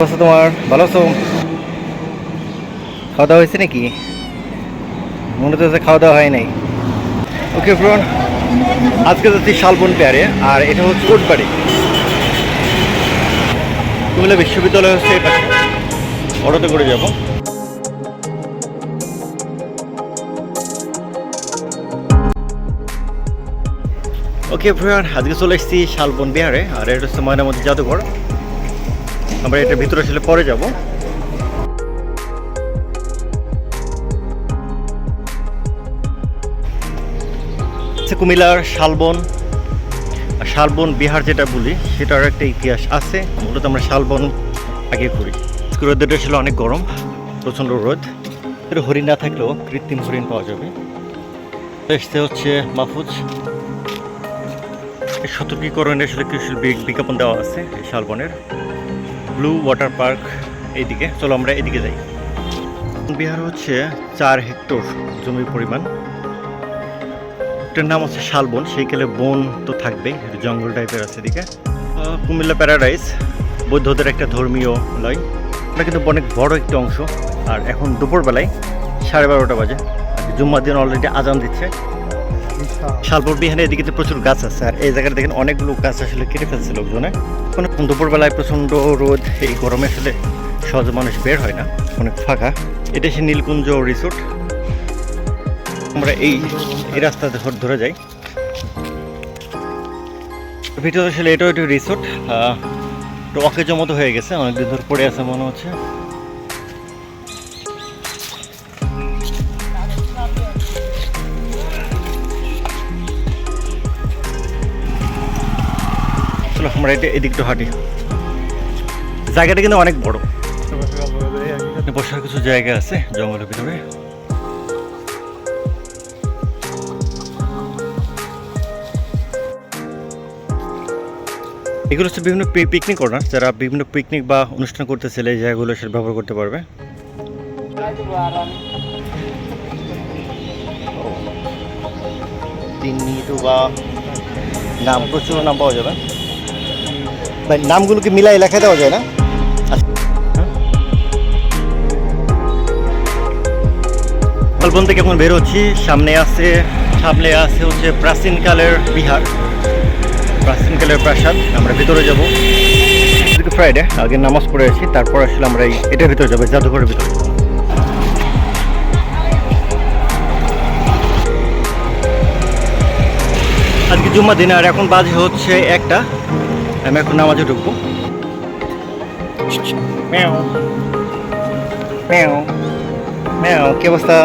অবস্থা তোমার? ভালো আছো? খাওয়া দাওয়া হয়েছে নাকি? মনে হচ্ছে খাওয়া দাওয়া হয় নাই। ওকে ফ্রন আজকে যাচ্ছি শালবন পেয়ারে, আর এটা হচ্ছে কোটবাড়ি। কুমিল্লা বিশ্ববিদ্যালয় হচ্ছে অটোতে করে যাব। ওকে ফ্রেন্ড আজকে চলে এসেছি শালবন বিহারে আর এটা হচ্ছে ময়নামতি জাদুঘর। আমরা এটা ভিতরে আসলে পরে যাব। হচ্ছে কুমিল্লার শালবন শালবন বিহার যেটা বলি, সেটার একটা ইতিহাস আছে। মূলত আমরা শালবন আগে করি। রোদটা ছিল অনেক গরম, প্রচণ্ড রোদ। এটা হরিণ না থাকলেও কৃত্রিম হরিণ পাওয়া যাবে। তো এসছে হচ্ছে মাহফুজ। এই সতর্কীকরণের আসলে কিছু বিজ্ঞাপন দেওয়া আছে শালবনের। ব্লু ওয়াটার পার্ক এইদিকে। চলো আমরা এদিকে যাই। বিহার হচ্ছে চার হেক্টর জমির পরিমাণ। এটার নাম হচ্ছে শালবন, সেই কালে বন তো থাকবে জঙ্গল টাইপের আছে এদিকে। কুমিল্লা প্যারাডাইস বৌদ্ধদের একটা ধর্মীয় লয়। এটা কিন্তু অনেক বড় একটি অংশ। আর এখন দুপুরবেলায় সাড়ে বারোটা বাজে। জুম্মার দিন অলরেডি আজান দিচ্ছে। শালপুর বিহানে এদিকে তো প্রচুর গাছ আছে। আর এই জায়গাটা দেখেন অনেকগুলো গাছ আসলে কেটে ফেলছে লোকজনে। এখন দুপুরবেলায় প্রচণ্ড রোদ, এই গরমে আসলে সহজে মানুষ বের হয় না। অনেক ফাঁকা। এটা সে নীলকুঞ্জ রিসোর্ট। আমরা এই এই রাস্তাতে ধরে যাই। ভিতরে আসলে এটাও একটু রিসোর্ট। একটু অকেজো মতো হয়ে গেছে। অনেকদিন ধরে পড়ে আছে মনে হচ্ছে। আমরা এটা এদিকটা হাঁটি। জায়গাটা কিন্তু অনেক বড়। বসার কিছু জায়গা আছে জঙ্গলের ভিতরে। এগুলো হচ্ছে বিভিন্ন পিকনিক কর্নার। যারা বিভিন্ন পিকনিক বা অনুষ্ঠান করতে চাইলে এই জায়গাগুলো সেটা ব্যবহার করতে পারবে। বা নাম প্রচুর নাম পাওয়া যাবে। ভাই, নামগুলোকে মিলাই লেখা দেওয়া যায় না? কল্পন থেকে এখন বের হচ্ছি সামনে আছে সামনে আছে হচ্ছে প্রাচীনকালের বিহার। প্রাচীনকালের প্রাসাদ, আমরা ভিতরে যাব। ফ্রাইডে আগে নামাজ পড়ে আছি তারপর আসলে আমরা এটার ভিতরে যাব, জাদুঘরের ভিতরে। আজকে জুম্মা দিন, আর এখন বাজে হচ্ছে একটা। আমি এখন নামাজে ঢুকবো। ম্যাও ম্যাও ম্যাও কি অবস্থা?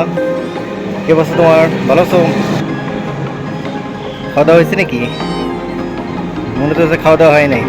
কি অবস্থা তোমার? ভালো আছো? খাওয়া দাওয়া হয়েছে নাকি? মনে তো খাওয়া দাওয়া হয় নাই।